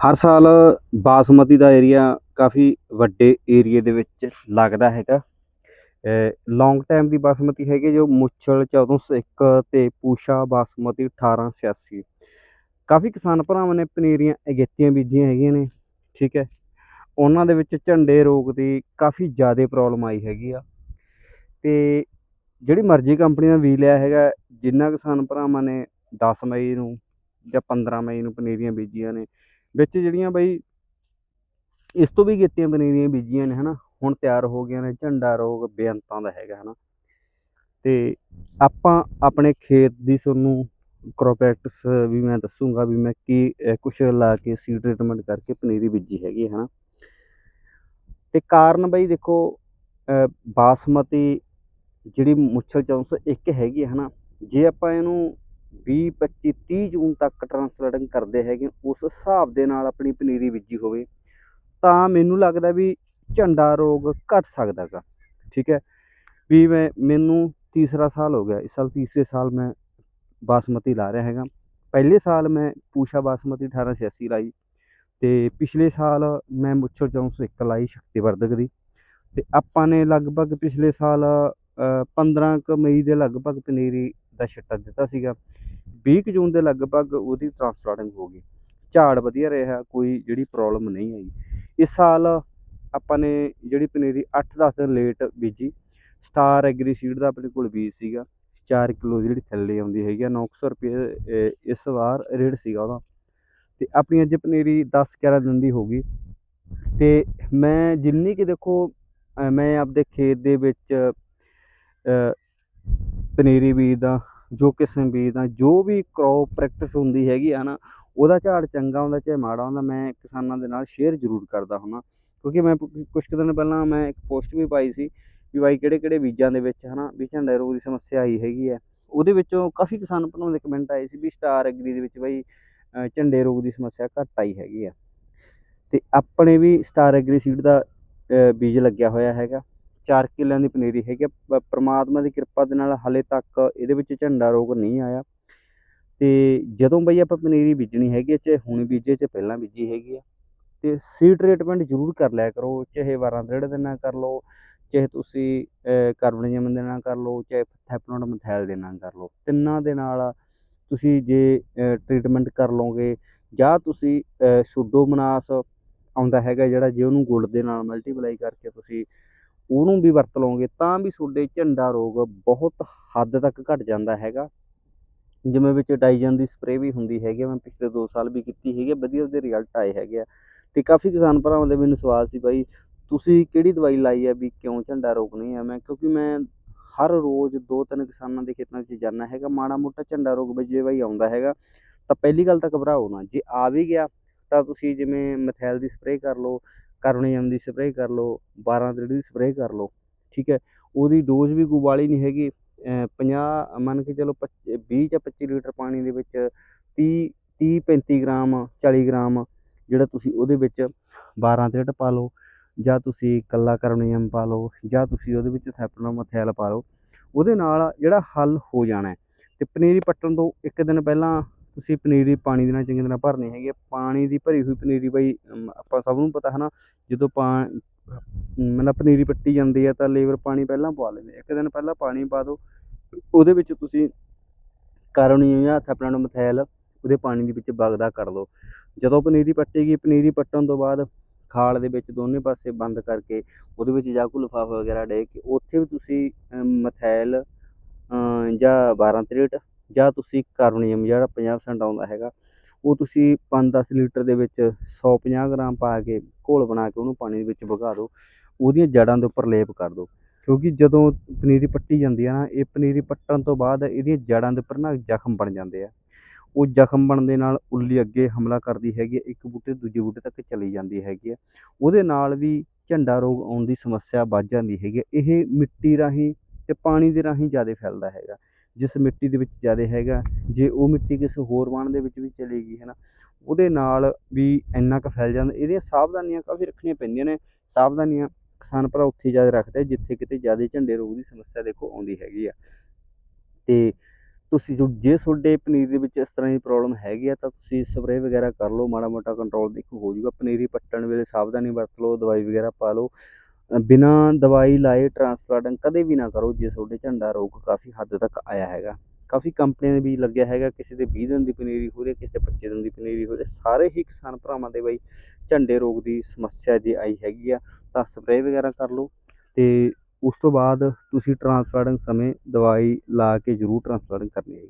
ਹਰ ਸਾਲ ਬਾਸਮਤੀ ਦਾ ਏਰੀਆ ਕਾਫੀ ਵੱਡੇ ਏਰੀਏ ਦੇ ਵਿੱਚ ਲੱਗਦਾ ਹੈਗਾ। ਲੌਂਗ ਟਾਈਮ ਦੀ ਬਾਸਮਤੀ ਹੈਗੀ ਜੋ ਮੁੱਛਲ 1401 ਤੇ ਪੂਸ਼ਾ ਬਾਸਮਤੀ 1886 ਕਾਫੀ ਕਿਸਾਨ ਭਰਾਵਾਂ ਨੇ ਪਨੀਰੀਆਂ ਅਗੇਤੀਆਂ ਬੀਜੀਆਂ ਹੈਗੀਆਂ ਨੇ, ਠੀਕ ਹੈ। ਉਹਨਾਂ ਦੇ ਵਿੱਚ ਝੰਡੇ ਰੋਗ ਦੀ ਕਾਫੀ ਜ਼ਿਆਦਾ ਪ੍ਰੋਬਲਮ ਆਈ ਹੈਗੀ ਆ। ਤੇ ਜਿਹੜੀ ਮਰਜ਼ੀ ਕੰਪਨੀ ਦਾ ਵੀ ਲਿਆ ਹੈਗਾ, ਜਿੰਨਾ ਕਿਸਾਨ ਭਰਾਵਾਂ ਨੇ 10 ਮਈ ਨੂੰ ਜਾਂ 15 ਮਈ ਨੂੰ ਪਨੀਰੀਆਂ ਬੀਜੀਆਂ ਨੇ ਵਿੱਚ ਜਿਹੜੀਆਂ ਬਈ ਇਸ ਤੋਂ ਵੀ ਕੀਤੀਆਂ ਪਨੀਰੀਆਂ ਬੀਜੀਆਂ ਨੇ, ਹਨਾ? ਹੁਣ ਤਿਆਰ ਹੋ ਗਈਆਂ ਨੇ ਝੰਡਾ ਰੋਗ ਬੇਅੰਤਾਂ ਦਾ ਹੈਗਾ, ਹਨਾ? ਤੇ ਆਪਾਂ ਆਪਣੇ ਖੇਤ ਦੀ ਤੁਹਾਨੂੰ ਕ੍ਰੋਪੈਕਟਸ ਵੀ ਮੈਂ ਦੱਸੂਗਾ ਵੀ ਮੈਂ ਕੀ ਕੁਛ ਲਾ ਕੇ ਸੀਡ ਟ੍ਰੀਟਮੈਂਟ ਕਰਕੇ ਪਨੀਰੀ ਬੀਜੀ ਹੈਗੀ ਹੈ ਹਨਾ? ਤੇ ਕਾਰਨ ਬਈ ਦੇਖੋ ਬਾਸਮਤੀ ਜਿਹੜੀ ਮੁੱਛਲ 401 ਹੈਗੀ ਹੈ ਹਨਾ? ਜੇ ਆਪਾਂ ਇਹਨੂੰ 20 25 30 ਜੂਨ ਤੱਕ ਟ੍ਰਾਂਸਪਲਾਂਟਿੰਗ ਕਰਦੇ ਹੈਗੇ ਉਸ ਹਿਸਾਬ ਦੇ ਨਾਲ ਆਪਣੀ ਪਨੀਰੀ ਬੀਜੀ ਹੋਵੇ, ਤਾਂ ਮੈਨੂੰ ਲੱਗਦਾ ਵੀ ਝੰਡਾ ਰੋਗ ਘਟ ਸਕਦਾ ਗਾ, ਠੀਕ ਹੈ? ਵੀ ਮੈਂ, ਮੈਨੂੰ ਤੀਸਰਾ ਸਾਲ ਹੋ ਗਿਆ, ਇਸ ਸਾਲ ਤੀਸਰੇ ਸਾਲ ਮੈਂ ਬਾਸਮਤੀ ਲਾ ਰਿਹਾ ਹੈਗਾ। ਪਹਿਲੇ ਸਾਲ ਮੈਂ ਪੂਸ਼ਾ ਬਾਸਮਤੀ 1886 ਲਾਈ, ਤੇ ਪਿਛਲੇ ਸਾਲ ਮੈਂ ਮੁੱਛਲ 401 ਲਾਈ ਸ਼ਕਤੀਵਰਧਕ ਦੀ, ਤੇ ਆਪਾਂ ਨੇ ਲਗਭਗ ਪਿਛਲੇ ਸਾਲ 15 ਕੁ ਮਈ ਦੇ ਲਗਭਗ ਪਨੀਰੀ ਦਾ ਛਿੱਟਾ ਦਿੱਤਾ ਸੀਗਾ। 20 ਕੁ ਜੂਨ ਦੇ ਲਗਭਗ ਉਹਦੀ ਟ੍ਰਾਂਸਪਲਾਂਟਿੰਗ ਹੋ ਗਈ। ਝਾੜ ਵਧੀਆ ਰਿਹਾ, ਕੋਈ ਜਿਹੜੀ ਪ੍ਰੋਬਲਮ ਨਹੀਂ ਆਈ। ਇਸ ਸਾਲ ਆਪਾਂ ਨੇ ਜਿਹੜੀ ਪਨੀਰੀ 8-10 ਦਿਨ ਲੇਟ ਬੀਜੀ ਸਟਾਰ ਐਗਰੀ ਸੀਡ ਦਾ ਆਪਣੇ ਕੋਲ ਬੀਜ ਸੀਗਾ 4 ਕਿਲੋ ਜਿਹੜੀ ਥੱਲੇ ਆਉਂਦੀ ਹੈਗੀ ਆ 900 ਰੁਪਏ ਇਸ ਵਾਰ ਰੇਟ ਸੀਗਾ ਉਹਦਾ। ਤੇ ਆਪਣੀ ਅੱਜ ਪਨੀਰੀ 10-11 ਦਿਨ ਦੀ ਹੋ ਗਈ। ਤੇ ਮੈਂ ਜਿੰਨੀ ਕਿ ਦੇਖੋ ਮੈਂ ਆਪਦੇ ਖੇਤ ਦੇ ਵਿੱਚ ਪਨੀਰੀ ਬੀਜਦਾ ਜੋ ਕਿਸਮ ਬੀਜਦਾ ਜੋ ਵੀ ਕ੍ਰੌਪ ਪ੍ਰੈਕਟਿਸ ਹੁੰਦੀ ਹੈਗੀ ਆ ਨਾ, ਉਹਦਾ ਝਾੜ ਚੰਗਾ ਹੁੰਦਾ ਚਾਹੇ ਮਾੜਾ ਹੁੰਦਾ ਮੈਂ ਕਿਸਾਨਾਂ ਦੇ ਨਾਲ ਸ਼ੇਅਰ ਜ਼ਰੂਰ ਕਰਦਾ ਹੁੰਦਾ ਕਿਉਂਕਿ ਮੈਂ ਕੁਝ ਕੁ ਦਿਨ ਪਹਿਲਾਂ ਮੈਂ ਇੱਕ ਪੋਸਟ ਵੀ ਪਾਈ ਸੀ ਵੀ ਬਾਈ ਕਿਹੜੇ ਕਿਹੜੇ ਬੀਜਾਂ ਦੇ ਵਿੱਚ ਹਨਾ ਵੀ ਝੰਡੇ ਰੋਗ ਦੀ ਸਮੱਸਿਆ ਆਈ ਹੈਗੀ ਹੈ ਉਹਦੇ ਵਿੱਚੋਂ ਕਾਫੀ ਕਿਸਾਨ ਭਰਾਵਾਂ ਦੇ ਕਮੈਂਟ ਆਏ ਸੀ ਵੀ ਸਟਾਰ ਐਗਰੀ ਦੇ ਵਿੱਚ ਬਾਈ ਝੰਡੇ ਰੋਗ ਦੀ ਸਮੱਸਿਆ ਘੱਟ ਆਈ ਹੈਗੀ ਆ। ਤੇ ਆਪਣੇ ਵੀ ਸਟਾਰ ਐਗਰੀ ਸੀਡ ਦਾ ਬੀਜ ਲੱਗਿਆ ਹੋਇਆ ਹੈਗਾ। 4 ਕਿੱਲਿਆਂ ਦੀ ਪਨੀਰੀ ਹੈਗੀ ਪ੍ਰਮਾਤਮਾ ਦੀ ਕਿਰਪਾ ਦੇ ਨਾਲ ਹਲੇ ਤੱਕ ਇਹਦੇ ਵਿੱਚ ਝੰਡਾ ਰੋਗ ਨਹੀਂ ਆਇਆ। ਤੇ ਜਦੋਂ ਬਈ ਆਪਾਂ ਪਨੀਰੀ ਬੀਜਣੀ ਹੈਗੀ ਚਾਹੇ ਹੁਣ ਬੀਜੇ, ਚਾਹੇ ਪਹਿਲਾਂ ਬੀਜੀ ਹੈਗੀ ਆ, ਤੇ ਸੀ ਟ੍ਰੀਟਮੈਂਟ ਜ਼ਰੂਰ ਕਰ ਲਿਆ ਕਰੋ। ਚਾਹੇ 12 ਡੇਢ ਦਿਨ ਨਾਲ ਕਰ ਲਓ, ਚਾਹੇ ਤੁਸੀਂ ਕਾਰਬਨਜਮ ਦੇ ਨਾਲ ਕਰ ਲਓ, ਚਾਹੇ ਥੈਪਨੋਡ ਮਥੈਲ ਦੇ ਨਾਲ ਕਰ ਲਓ। ਤਿੰਨਾਂ ਦੇ ਨਾਲ ਤੁਸੀਂ ਜੇ ਟ੍ਰੀਟਮੈਂਟ ਕਰ ਲਓਗੇ, ਜਾਂ ਤੁਸੀਂ ਸੂਡੋਮੋਨਾਸ ਆਉਂਦਾ ਹੈਗਾ ਜਿਹੜਾ, ਜੇ ਉਹਨੂੰ ਗੁੜ ਦੇ ਨਾਲ ਮਲਟੀਪਲਾਈ ਕਰਕੇ ਤੁਸੀਂ ਉਹਨੂੰ ਵੀ ਵਰਤ ਲਓਗੇ ਤਾਂ ਵੀ ਤੁਹਾਡੇ ਝੰਡਾ ਰੋਗ ਬਹੁਤ ਹੱਦ ਤੱਕ ਘਟ ਜਾਂਦਾ ਹੈਗਾ। ਜਿਵੇਂ ਵਿੱਚ ਡਾਈਜਨ ਦੀ ਸਪਰੇਅ ਵੀ ਹੁੰਦੀ ਹੈਗੀ ਮੈਂ ਪਿਛਲੇ 2 ਸਾਲ ਵੀ ਕੀਤੀ ਹੈਗੀ ਵਧੀਆ ਉਹਦੇ ਰਿਜ਼ਲਟ ਆਏ ਹੈਗੇ ਆ। ਤੇ ਕਾਫੀ ਕਿਸਾਨ ਭਰਾਵਾਂ ਦੇ ਮੈਨੂੰ ਸਵਾਲ ਸੀ ਬਾਈ, ਤੁਸੀਂ ਕਿਹੜੀ ਦਵਾਈ ਲਾਈ ਹੈ ਵੀ ਕਿਉਂ ਝੰਡਾ ਰੋਗ ਨਹੀਂ ਆ? ਮੈਂ ਕਿਉਂਕਿ ਮੈਂ ਹਰ ਰੋਜ਼ ਦੋ ਤਿੰਨ ਕਿਸਾਨਾਂ ਦੇ ਖੇਤਾਂ ਵਿੱਚ ਜਾਣਾ ਹੈਗਾ, ਮਾੜਾ ਮੋਟਾ ਝੰਡਾ ਰੋਗ ਵਿੱਚ ਜੇ ਬਾਈ ਆਉਂਦਾ ਹੈਗਾ, ਤਾਂ ਪਹਿਲੀ ਗੱਲ ਤਾਂ ਘਬਰਾਓ ਨਾ। ਜੇ ਆ ਵੀ ਗਿਆ, ਤਾਂ ਤੁਸੀਂ ਜਿਵੇਂ ਮਥੈਲ ਦੀ ਸਪਰੇਅ ਕਰ ਲਓ ਕਾਰਬੋਨੇਜਮ ਦੀ ਸਪਰੇਅ ਕਰ ਲਓ 12 ਦਿਨ ਦੀ ਸਪਰੇਅ ਕਰ ਲਓ, ਠੀਕ ਹੈ। ਉਹਦੀ ਡੋਜ਼ ਵੀ ਕੋਈ ਵਾਲੀ ਨਹੀਂ ਹੈਗੀ। 50 ਮੰਨ ਕੇ ਚਲੋ 20 ਜਾਂ 25 ਲੀਟਰ ਪਾਣੀ ਦੇ ਵਿੱਚ 30 30 35 ਗ੍ਰਾਮ 40 ਗ੍ਰਾਮ ਜਿਹੜਾ ਤੁਸੀਂ ਉਹਦੇ ਵਿੱਚ 12 ਤਿਰਟ ਪਾ ਲਓ, ਜਾਂ ਤੁਸੀਂ ਕੱਲਾ ਕਾਰਬੋਨੇਜਮ ਪਾ ਲਓ, ਜਾਂ ਤੁਸੀਂ ਉਹਦੇ ਵਿੱਚ ਥੈਪਨੋਮਥੈਲ ਪਾ ਲਓ, ਉਹਦੇ ਨਾਲ ਜਿਹੜਾ ਹੱਲ ਹੋ ਜਾਣਾ ਤੇ ਪਨੀਰੀ ਪੱਟਣ ਤੋਂ ਇੱਕ ਦਿਨ ਪਹਿਲਾਂ ਤੁਸੀਂ ਪਨੀਰੀ ਪਾਣੀ ਦੇ ਨਾਲ ਚੰਗੀ ਤਰ੍ਹਾਂ ਭਰਨੀ ਹੈਗੀ ਪਾਣੀ ਦੀ ਭਰੀ ਹੋਈ ਪਨੀਰੀ ਬਈ ਆਪਾਂ ਸਭ ਨੂੰ ਪਤਾ ਹੈ ਨਾ ਜਦੋਂ ਪਾ, ਮਤਲਬ ਪਨੀਰੀ ਪੱਟੀ ਜਾਂਦੀ ਹੈ ਤਾਂ ਲੇਬਰ ਪਾਣੀ ਪਹਿਲਾਂ ਪਵਾ ਲੈਂਦੇ ਇੱਕ ਦਿਨ ਪਹਿਲਾਂ ਪਾਣੀ ਪਾ ਦਿਓ, ਉਹਦੇ ਵਿੱਚ ਤੁਸੀਂ ਕਾਰਬੋਨੇਜਮ ਜਾਂ ਮਥੈਲ, ਉਹਦੇ ਪਾਣੀ ਦੇ ਵਿੱਚ ਵਗਦਾ ਕਰ ਲਓ ਜਦੋਂ ਪਨੀਰੀ ਪੱਟੇਗੀ ਪਨੀਰੀ ਪੱਟਣ ਤੋਂ ਬਾਅਦ ਖਾਲ ਦੇ ਵਿੱਚ ਦੋਨੇ ਪਾਸੇ ਬੰਦ ਕਰਕੇ ਉਹਦੇ ਵਿੱਚ ਜਾਂ ਕੋਈ ਲਿਫਾਫਾ ਵਗੈਰਾ ਡੇ ਕੇ, ਉੱਥੇ ਵੀ ਤੁਸੀਂ ਮਥੈਲ ਜਾਂ 12 ਤਰੇਟ ਜਾਂ ਤੁਸੀਂ ਕਾਰਬੋਨੀਅਮ ਜਿਹੜਾ 50% ਆਉਂਦਾ ਹੈਗਾ, ਉਹ ਤੁਸੀਂ 5-10 ਲੀਟਰ ਦੇ ਵਿੱਚ 150 ਗ੍ਰਾਮ ਪਾ ਕੇ ਘੋਲ ਬਣਾ ਕੇ ਉਹਨੂੰ ਪਾਣੀ ਦੇ ਵਿੱਚ ਵਗਾ ਦਿਓ, ਉਹਦੀਆਂ ਜੜਾਂ ਦੇ ਉੱਪਰ ਲੇਪ ਕਰ ਦਿਓ। ਕਿਉਂਕਿ ਜਦੋਂ ਪਨੀਰੀ ਪੱਟੀ ਜਾਂਦੀ ਆ ਨਾ, ਇਹ ਪਨੀਰੀ ਪੱਟਣ ਤੋਂ ਬਾਅਦ ਇਹਦੀਆਂ ਜੜਾਂ ਦੇ ਉੱਪਰ ਨਾ ਜ਼ਖਮ ਬਣ ਜਾਂਦੇ ਆ। ਉਹ ਜ਼ਖਮ ਬਣਦੇ ਨਾਲ ਉੱਲੀ ਅੱਗੇ ਹਮਲਾ ਕਰਦੀ ਹੈਗੀ ਹੈ ਇੱਕ ਬੂਟੇ ਦੂਜੇ ਬੂਟੇ ਤੱਕ ਚਲੀ ਜਾਂਦੀ ਹੈਗੀ ਹੈ ਉਹਦੇ ਨਾਲ ਵੀ ਝੰਡਾ ਰੋਗ ਆਉਣ ਦੀ ਸਮੱਸਿਆ ਵੱਧ ਜਾਂਦੀ ਹੈਗੀ ਇਹ ਮਿੱਟੀ ਰਾਹੀਂ ਤੇ ਪਾਣੀ ਦੇ ਰਾਹੀਂ ਜ਼ਿਆਦਾ ਫੈਲਦਾ ਹੈਗਾ। ਜਿਸ ਮਿੱਟੀ ਦੇ ਵਿੱਚ ਜ਼ਿਆਦਾ ਹੈਗਾ, ਜੇ ਉਹ ਮਿੱਟੀ ਕਿਸੇ ਹੋਰ ਵਾਣ ਦੇ ਵਿੱਚ ਵੀ ਚਲੀ ਗਈ ਹੈ ਨਾ ਉਹਦੇ ਨਾਲ ਵੀ ਇੰਨਾ ਕੁ ਫੈਲ ਜਾਂਦਾ, ਇਹਦੀਆਂ ਸਾਵਧਾਨੀਆਂ ਕਾਫੀ ਰੱਖਣੀਆਂ ਪੈਂਦੀਆਂ ਨੇ, ਸਾਵਧਾਨੀਆਂ ਕਿਸਾਨ ਭਰਾ ਉੱਥੇ ਜ਼ਿਆਦਾ ਰੱਖਦੇ ਜਿੱਥੇ ਕਿਤੇ ਜ਼ਿਆਦਾ ਝੰਡੇ ਰੋਗ ਦੀ ਸਮੱਸਿਆ ਦੇਖੋ ਆਉਂਦੀ ਹੈਗੀ ਆ। ਤੇ ਤੁਸੀਂ ਜੋ, ਜੇ ਤੁਹਾਡੇ ਪਨੀਰ ਦੇ ਵਿੱਚ ਇਸ ਤਰ੍ਹਾਂ ਦੀ ਪ੍ਰੋਬਲਮ ਹੈਗੀ ਆ, ਤਾਂ ਤੁਸੀਂ ਸਪਰੇਅ ਵਗੈਰਾ ਕਰ ਲਓ, ਮਾੜਾ ਮੋਟਾ ਕੰਟਰੋਲ ਦੇਖੋ, ਹੋ ਜਾਊਗਾ, ਪਨੀਰੀ ਪੱਟਣ ਵੇਲੇ ਸਾਵਧਾਨੀ ਵਰਤ ਲਓ, ਦਵਾਈ ਵਗੈਰਾ ਪਾ ਲਓ ਬਿਨਾਂ ਦਵਾਈ ਲਾਏ ਟਰਾਂਸਪਲਾਂਟਿੰਗ ਕਦੇ ਵੀ ਨਾ ਕਰੋ, ਜੇ ਤੁਹਾਡੇ ਝੰਡਾ ਰੋਗ ਕਾਫੀ ਹੱਦ ਤੱਕ ਆਇਆ ਹੈਗਾ। ਕਾਫੀ ਕੰਪਨੀਆਂ ਦੇ ਵੀ ਲੱਗਿਆ ਹੈਗਾ, ਕਿਸੇ ਦੇ 20 ਦਿਨ ਦੀ ਪਨੀਰੀ ਹੋ ਰਹੀ ਹੈ, ਕਿਸੇ ਦੇ 25 ਦਿਨ ਦੀ ਪਨੀਰੀ ਹੋ ਰਹੀ ਸਾਰੇ ਹੀ ਕਿਸਾਨ ਭਰਾਵਾਂ ਦੇ ਬਈ ਝੰਡੇ ਰੋਗ ਦੀ ਸਮੱਸਿਆ ਜੇ ਆਈ ਹੈਗੀ ਆ, ਤਾਂ ਸਪਰੇਅ ਵਗੈਰਾ ਕਰ ਲਓ। ਤੇ ਉਸ ਤੋਂ ਬਾਅਦ ਤੁਸੀਂ ਟਰਾਂਸਪਲਾਂਟਿੰਗ ਸਮੇਂ ਦਵਾਈ ਲਾ ਕੇ ਜ਼ਰੂਰ ਟਰਾਂਸਪਲਾਂਟਿੰਗ ਕਰਨੀ ਹੈ